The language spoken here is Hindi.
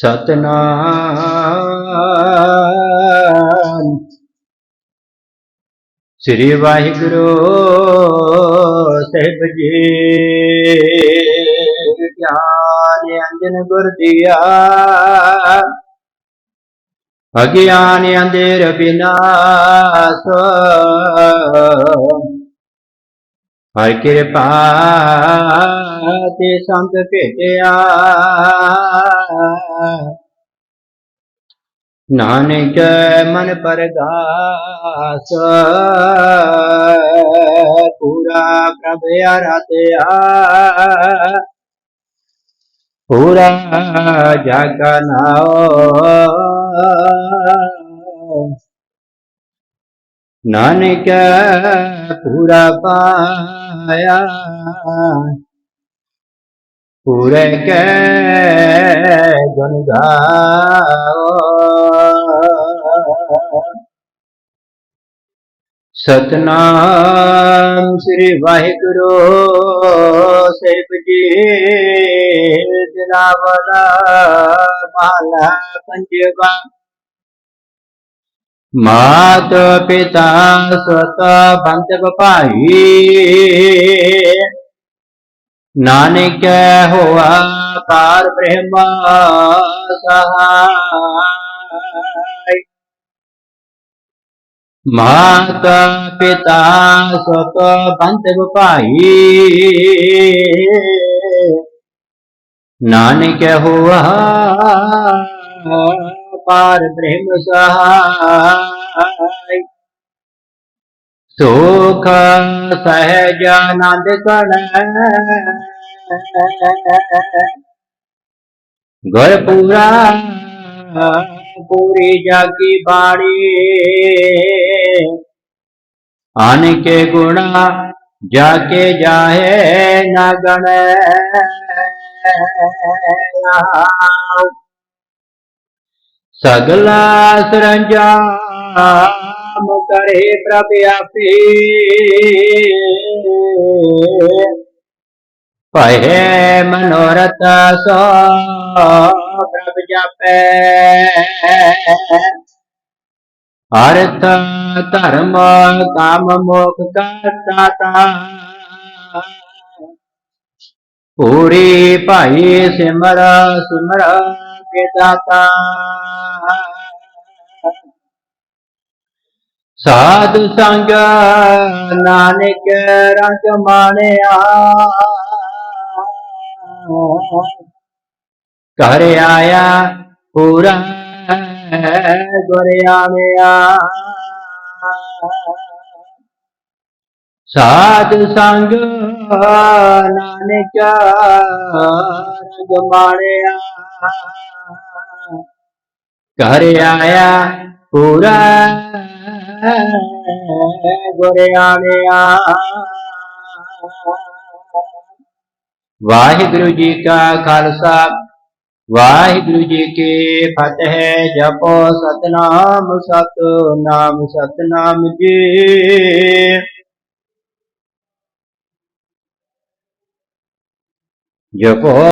ਸਤਨਾਮ। ਸ੍ਰੀ ਵਾਹਿਗੁਰੂ ਸਾਹਿਬ ਜੀ ਗਿਆਨ ਅੰਜਨ ਗੁਰ ਦਿਆ। ਅਗਿਆਨ ਅੰਧੇਰ ਬਿਨਾਸ਼। ਹਰ ਕਿਰਪਾ ਤੇ ਸੰਤ ਭੇਟਿਆ। ਨਾਨਕ ਮਨ ਪਰਗਾਸ ਪੂਰਾ ਪ੍ਰਭ ਆਰਾਧਿਆ। ਪੂਰਾ ਜਗ ਨਾਉ। नानक पूरा पाया। पूरे के गुन सतनाम श्री वाहिगुरु, सिर्फ़ जी दिना वाला माला पंजाब मात पिता स्वत पंत पाही नानक हुआ कार ब्रह्म मात पिता स्वत पंत पाही नानक हुआ अपार प्रेम सहाय। सुख सहज आनंद कण घर पूरा पूरी जागी बाड़ी। आन के गुणा जाके जाहे न गण। ਸਗਲਾ ਸਰੰਜਾਮ ਕਰੇ ਪ੍ਰਭ ਆਪੇ। ਭਏ ਮਨੋਰਥ ਸੋ ਪ੍ਰਭ ਜਾਪੈ। ਅਰਥ ਧਰਮ ਕਾਮ ਮੋਖ ਕਾ ਦਾਤਾ ਪੂਰੀ ਭਾਈ ਸਿਮਰ ਸਿਮਰ ਕੇ ਦਾਤਾ ਸਾਧ ਸੰਗ ਨਾਨਕ ਰੰਗ ਮਾਣਿਆ। ਘਰ ਆਇਆ ਪੂਰਾ ਗੁਰ ਆਣਿਆ ਸਾਧ ਸੰਗ ਨਾਨਕ ਰੰਗ ਮਾਣਿਆ। घर आया, पूरा गोरे आया वाहिगुरु जी का खालसा, वाहिगुरु जी की फतेह, जपो सतनाम सत नाम सतनाम जी। जपो